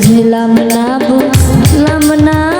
বুঝলাম না বুঝলাম না